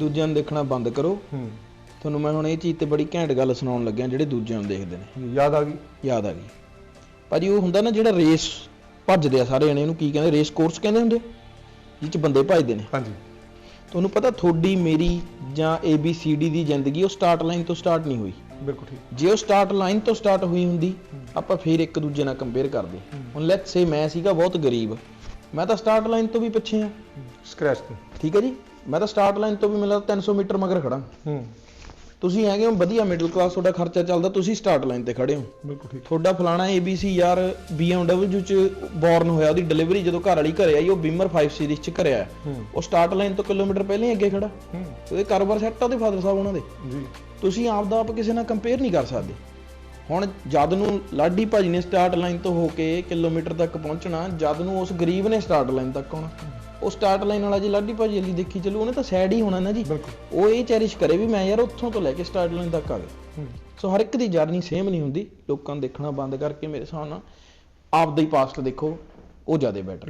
ਦੂਜਿਆਂ ਨੂੰ ਦੇਖਣਾ ਬੰਦ ਕਰੋ। ਹੂੰ। ਤੁਹਾਨੂੰ ਮੈਂ ਹੁਣ ਇਹ ਚੀਜ਼ ਤੇ ਬੜੀ ਘੈਂਟ ਗੱਲ ਸੁਣਾਉਣ ਲੱਗਿਆ ਜਿਹੜੇ ਦੂਜਿਆਂ ਨੂੰ ਦੇਖਦੇ ਨੇ। ਯਾਦ ਆ ਗਈ। ਯਾਦ ਆ ਗਈ। ਭਾਜੀ ਉਹ ਹੁੰਦਾ ਨਾ ਜਿਹੜਾ ਰੇਸ ਭੱਜਦੇ ਆ ਸਾਰੇ ਜਣੇ ਇਹਨੂੰ ਕੀ ਕਹਿੰਦੇ ਰੇਸ ਕੋਰਸ ਕਹਿੰਦੇ ਹੁੰਦੇ ਜਿਹ ਚ ਬੰਦੇ ਭੱਜਦੇ ਨੇ। ਹਾਂਜੀ। ਤੁਹਾਨੂੰ ਪਤਾ ਤੁਹਾਡੀ ਮੇਰੀ ਜਾਂ ABCD ਦੀ ਜ਼ਿੰਦਗੀ ਉਹ ਸਟਾਰਟ ਲਾਈਨ ਤੋਂ ਸਟਾਰਟ ਨਹੀਂ ਹੋਈ। ਬਿਲਕੁਲ ਠੀਕ। ਜੇ ਉਹ ਸਟਾਰਟ ਲਾਈਨ ਤੋਂ ਸਟਾਰਟ ਹੋਈ ਹੁੰਦੀ ਆਪਾਂ ਫੇਰ ਇੱਕ ਦੂਜੇ ਨਾਲ ਕੰਪੇਅਰ ਕਰਦੇ। ਹੁਣ ਲੈਟਸ ਸੇ ਮੈਂ ਸੀਗਾ ਬਹੁਤ ਗਰੀਬ। ਮੈਂ ਤਾਂ ਸਟਾਰਟ ਲਾਈਨ ਤੋਂ ਵੀ ਪਿੱਛੇ ਆ। ਸਕ੍ਰੈਚ ਤੋਂ। ਠੀਕ ਹੈ ਜੀ। ਮੈਂ ਤਾਂ ਸਟਾਰਟ ਲਾਈਨ ਤੋਂ ਵੀ ਮਿਲਦਾ 300 ਮੀਟਰ ਮਗਰ ਖੜਾ ਹੂੰ। ਤੁਸੀਂ ਹੈਗੇ ਹੋ ਵਧੀਆ ਮਿਡਲ ਕਲਾਸ ਤੁਹਾਡਾ ਖਰਚਾ ਚੱਲਦਾ ਤੁਸੀਂ ਸਟਾਰਟ ਲਾਈਨ ਤੇ ਖੜੇ ਹੋ। ਬਿਲਕੁਲ ਠੀਕ। ਤੁਹਾਡਾ ਫਲਾਣਾ ABC ਯਾਰ BMW ਚ ਬੌਰਨ ਹੋਇਆ ਉਹਦੀ ਡਿਲੀਵਰੀ ਜਦੋਂ ਘਰ ਵਾਲੀ ਘਰੇ ਆਈ ਉਹ ਬੀਮਰ 5 ਸੀਰੀਜ਼ ਚ ਘਰੇ ਆਇਆ। ਉਹ ਸਟਾਰਟ ਲਾਈਨ ਤੋਂ ਕਿਲੋਮੀਟਰ ਪਹਿਲਾਂ ਹੀ ਅੱਗੇ ਖੜਾ ਹੂੰ। ਉਹਦੇ ਕਾਰੋਬਾਰ ਸੈੱਟ ਆ ਉਹਦੇ ਫਾਦਰ ਸਾਹਿਬ ਉਹਨਾਂ ਦੇ। ਜੀ। ਤੁਸੀਂ ਆਪ ਦਾ ਆਪ ਕਿਸੇ ਨਾਲ ਕੰਪੇਅਰ ਨਹੀਂ ਕਰ ਸਕਦੇ। ਹੁਣ ਜਦ ਨੂੰ ਲਾਡੀ ਭਾਜੀ ਨੇ ਸਟਾਰਟ ਲਾਈਨ ਤੋਂ ਹੋ ਕੇ ਕਿਲੋਮੀਟਰ ਤੱਕ ਪਹੁੰਚਣਾ ਜਦ ਨੂੰ ਉਸ ਗਰੀਬ ਨੇ ਸਟਾਰਟ ਲਾਈਨ ਤੱਕ ਆਉਣਾ। ਉਹ ਸਟਾਰਟ ਲਾਈਨ ਵਾਲਾ ਜੇ ਲਾਡੀ ਭਾਜੀ ਲਈ ਦੇਖੀ ਚੱਲੂ ਉਹਨੇ ਤਾਂ ਸੈਡ ਹੀ ਹੋਣਾ ਨਾ ਜੀ। ਉਹ ਇਹ ਚੈਰਿਸ਼ ਕਰੇ ਵੀ ਮੈਂ ਯਾਰ ਉੱਥੋਂ ਤੋਂ ਲੈ ਕੇ ਸਟਾਰਟ ਲਾਈਨ ਤੱਕ ਆ ਗਿਆ। ਹੂੰ। ਸੋ ਹਰ ਇੱਕ ਦੀ ਜਰਨੀ ਸੇਮ ਨਹੀਂ ਹੁੰਦੀ। ਲੋਕਾਂ ਨੂੰ ਦੇਖਣਾ ਬੰਦ ਕਰਕੇ ਮੇਰੇ ਹਿਸਾਬ ਨਾਲ ਆਪਦਾ ਹੀ ਪਾਸਟ ਦੇਖੋ ਉਹ ਜ਼ਿਆਦਾ ਬੈਟਰ